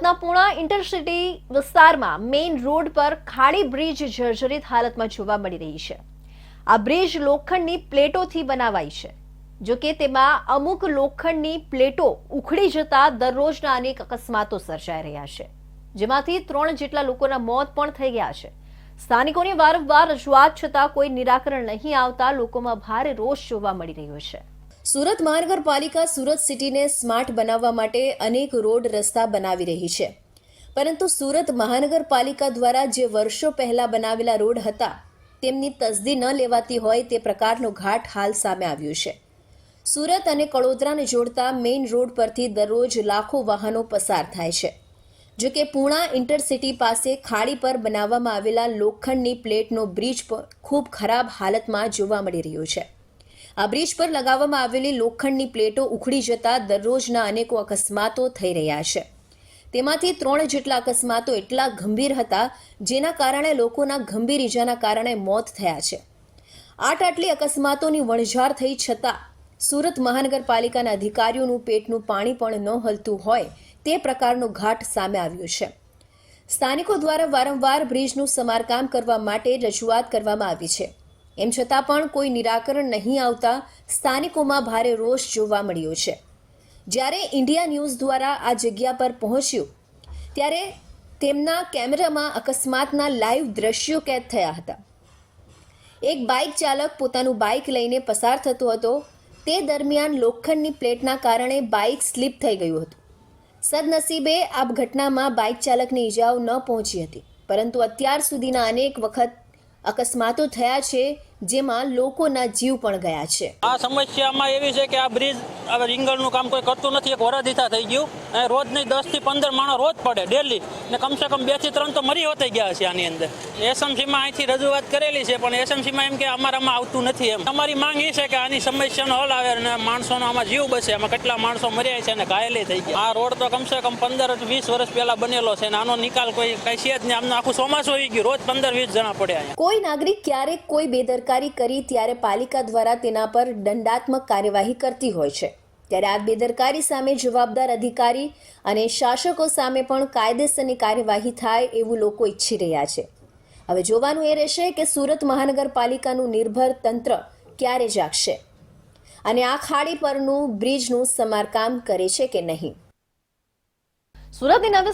સુરતના પૂણા ઇન્ટરસિટી વિસ્તારમાં main road પર ખાડી બ્રિજ જર્જરિત હાલતમાં જોવા મળી રહી છે. આ બ્રિજ લોખંડની પ્લેટોથી બનાવાઈ છે, જો કે તેમાં અમુક લોખંડની પ્લેટો ઉખડી જતા દરરોજના અનેક અકસ્માતો સર્જાઈ રહ્યા છે, જેમાંથી ત્રણ જેટલા લોકોના મોત પણ થઈ ગયા છે. સ્થાનિકોની વારંવાર રજૂઆત છતાં કોઈ નિરાકરણ નહીં આવતા લોકોમાં ભારે રોષ જોવા મળી રહ્યો છે. સુરત મહાનગરપાલિકા સુરત સિટીને સ્માર્ટ બનાવવા માટે અનેક રોડ રસ્તા બનાવી રહી છે. પરંતુ સુરત મહાનગરપાલિકા દ્વારા જે વર્ષો પહેલાં બનાવેલા રોડ હતા, તેમની તસદી ન લેવાતી હોય તે પ્રકારનો ઘાટ હાલ સામે આવ્યો છે. સુરત અને કડોદરાને જોડતા મેઇન રોડ પરથી દરરોજ લાખો વાહનો પસાર થાય છે. જો કે પૂણા ઇન્ટરસિટી પાસે ખાડી પર બનાવવામાં આવેલા લોખંડની પ્લેટનો બ્રિજ પણ ખૂબ ખરાબ હાલતમાં જોવા મળી રહ્યો છે. આ બ્રિજ પર લગાવવામાં આવેલી લોખંડની પ્લેટો ઉખડી જતા દરરોજના અનેકો અકસ્માતો થઈ રહ્યા છે. તેમાંથી ત્રણ જેટલા અકસ્માતો એટલા ગંભીર હતા, જેના કારણે લોકોના ગંભીર ઈજાના કારણે મોત થયા છે. આટ આટલી અકસ્માતોની વણઝાર થઈ છતાં, સુરત મહાનગરપાલિકાના અધિકારીઓનું પેટનું પાણી પણ ન હલતું હોય તે પ્રકારનો ઘાટ સામે આવ્યો છે. સ્થાનિકો દ્વારા વારંવાર બ્રિજનું સમારકામ કરવા માટે રજૂઆત કરવામાં આવી છે. એમ છતાં પણ કોઈ નિરાકરણ નહીં આવતા સ્થાનિકોમાં ભારે રોષ જોવા મળ્યો છે. જ્યારે ઇન્ડિયા ન્યૂઝ દ્વારા આ જગ્યા પર પહોંચ્યું, ત્યારે તેમના કેમેરામાં અકસ્માતના લાઈવ દ્રશ્યો કેદ થયા હતા. એક બાઇક ચાલક પોતાનું બાઇક લઈને પસાર થતો હતો. તે દરમિયાન લોખંડની પ્લેટના કારણે બાઇક સ્લીપ થઈ ગયું હતું. સદનસીબે આ ઘટનામાં બાઇક ચાલકને ઈજાઓ ન પહોંચી હતી, પરંતુ અત્યાર સુધીના અનેક વખત અકસ્માતો થયા છે જેમાં લોકોના જીવ પણ ગયા છે. આ સમસ્યામાં એવી છે કે આ બ્રિજ હવે રિંગણનું કામ કોઈ કરતું નથી એક વરાધીથા થઈ ગયું અને રોજ નહીં દસથી પંદર માણસ રોજ પડે ડેલી ને કમસે કમ બેથી ત્રણ તો મરી હોતી ગયા છે આની અંદર. એસએમસીમાં અહીંથી રજૂઆત કરેલી છે પણ એસએમસીમાં એમ કે અમારામાં આવતું નથી એમ. અમારી માંગ એ છે કે આની સમસ્યાનો હલ આવે અને માણસોનો આમાં જીવ બચે એમાં કેટલા માણસો મર્યા છે અને ઘાયલી થઈ ગયા. આ રોડ તો કમસે કમ પંદર વીસ વર્ષ પહેલા બનેલો છે અને આનો નિકાલ કોઈ કઈ છે જ નહીં. આમનું આખું ચોમાસું આવી ગયું. રોજ પંદર વીસ જણા પડ્યા કોઈ નાગરિક ક્યારેક કોઈ બેદરકારી કરી ત્યારે પાલિકા દ્વારા તેના પર દંડાત્મક કાર્યવાહી કરતી હોય છે. ત્યારે આ બેદરકારી સામે જવાબદાર અધિકારી અને શાસકો સામે પણ કાયદેસરની કાર્યવાહી થાય એવું લોકો ઈચ્છી રહ્યા છે. હવે જોવાનું એ રહેશે કે સુરત મહાનગરપાલિકાનું નિર્ભર તંત્ર ક્યારે જાગશે અને આ ખાડી પરનું બ્રિજનું સમારકામ કરે છે કે નહીં. સુરતની નવી